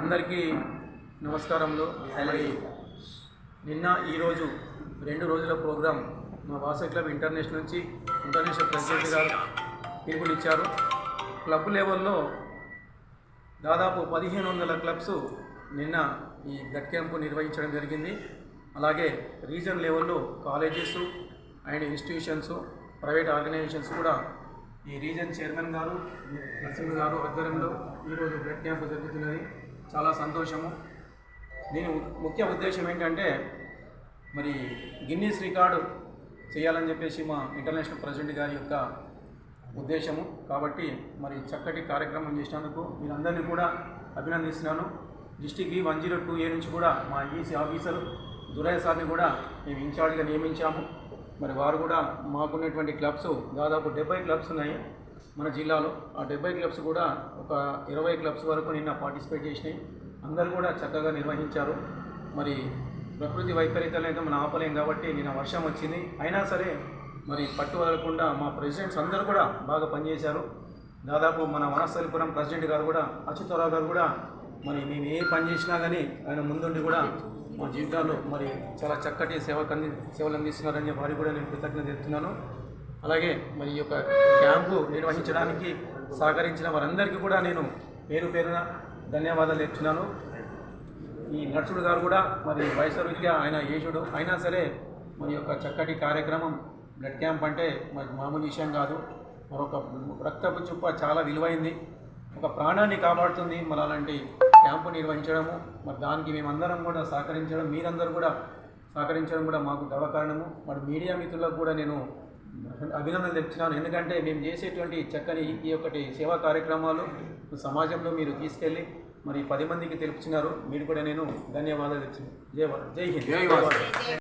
అందరికీ నమస్కారములు. అలాగే నిన్న ఈరోజు రెండు రోజుల ప్రోగ్రాం మా వాసవి క్లబ్ ఇంటర్నేషనల్ నుంచి ఇంటర్నేషనల్ ప్రెసిడెంట్ గారు పిలుపునిచ్చారు క్లబ్ లెవెల్లో దాదాపు పదిహేను వందల క్లబ్స్ నిన్న ఈ గట్ క్యాంపు నిర్వహించడం జరిగింది. అలాగే రీజన్ లెవెల్లో colleges and institutions private organisations కూడా ఈ రీజన్ చైర్మన్ గారు నరసింహ గారు ఆధ్వర్యంలో ఈరోజు బ్లడ్ క్యాంప్ జరుగుతున్నది. చాలా సంతోషము. దీని ముఖ్య ఉద్దేశం ఏంటంటే మరి గిన్నీస్ రికార్డు చేయాలని చెప్పేసి మా ఇంటర్నేషనల్ ప్రెసిడెంట్ గారి యొక్క ఉద్దేశము. కాబట్టి మరి చక్కటి కార్యక్రమం చేసినందుకు మీరందరినీ కూడా అభినందిస్తున్నాను. డిస్టిక్ ఈ వన్ జీరో టూ ఏ నుంచి కూడా మా ఈసీ ఆఫీసర్ దురయ్య సార్ని కూడా మేము ఇన్ఛార్జ్గా నియమించాము. మరి వారు కూడా మాకున్నటువంటి క్లబ్స్ దాదాపు డెబ్బై క్లబ్స్ ఉన్నాయి మన జిల్లాలో. ఆ డెబ్బై క్లబ్స్ కూడా ఒక ఇరవై క్లబ్స్ వరకు నిన్న పార్టిసిపేట్ చేసినాయి. అందరూ కూడా చక్కగా నిర్వహించారు. మరి ప్రకృతి వైపరీత్యాలు అయితే మనం ఆపలేం కాబట్టి నిన్న వర్షం వచ్చింది. అయినా సరే మరి పట్టు వదలకుండా మా ప్రెసిడెంట్స్ అందరూ కూడా బాగా పనిచేశారు. దాదాపు మన వనస్థలిపురం ప్రెసిడెంట్ గారు కూడా అచ్యుతరావు గారు కూడా మరి మేము ఏ పని చేసినా కానీ ఆయన ముందుండి కూడా మా జీవితాల్లో మరి చాలా చక్కటి సేవ కంది సేవలు అందిస్తున్నారని వారికి కూడా నేను కృతజ్ఞత చెప్తున్నాను. అలాగే మరి ఈ యొక్క క్యాంపు నిర్వహించడానికి సహకరించిన వారందరికీ కూడా నేను పేరు పేరున ధన్యవాదాలు చెప్తున్నాను. ఈ నర్సుడు గారు కూడా మరి వయసు రీత్యా ఆయన యేషుడు అయినా సరే మరి యొక్క చక్కటి కార్యక్రమం బ్లడ్ క్యాంప్ అంటే మరి మామూలు విషయం కాదు. మరొక రక్తపు చుప్ప చాలా విలువైంది. ఒక ప్రాణాన్ని కాపాడుతుంది. మరి అలాంటి క్యాంపు నిర్వహించడము మరి దానికి మేమందరం కూడా సహకరించడం మీరందరూ కూడా సహకరించడం కూడా మాకు గర్వకారణము మరి మీడియా మిత్రులకు కూడా నేను అభినందనలు తెచ్చినాను ఎందుకంటే మేము చేసేటువంటి చక్కని ఈ ఒకటి సేవా కార్యక్రమాలు సమాజంలో మీరు తీసుకెళ్ళి మరి పది మందికి తెలుపుతున్నారు. మీరు కూడా నేను ధన్యవాదాలు తెచ్చిన జై జై హింద్.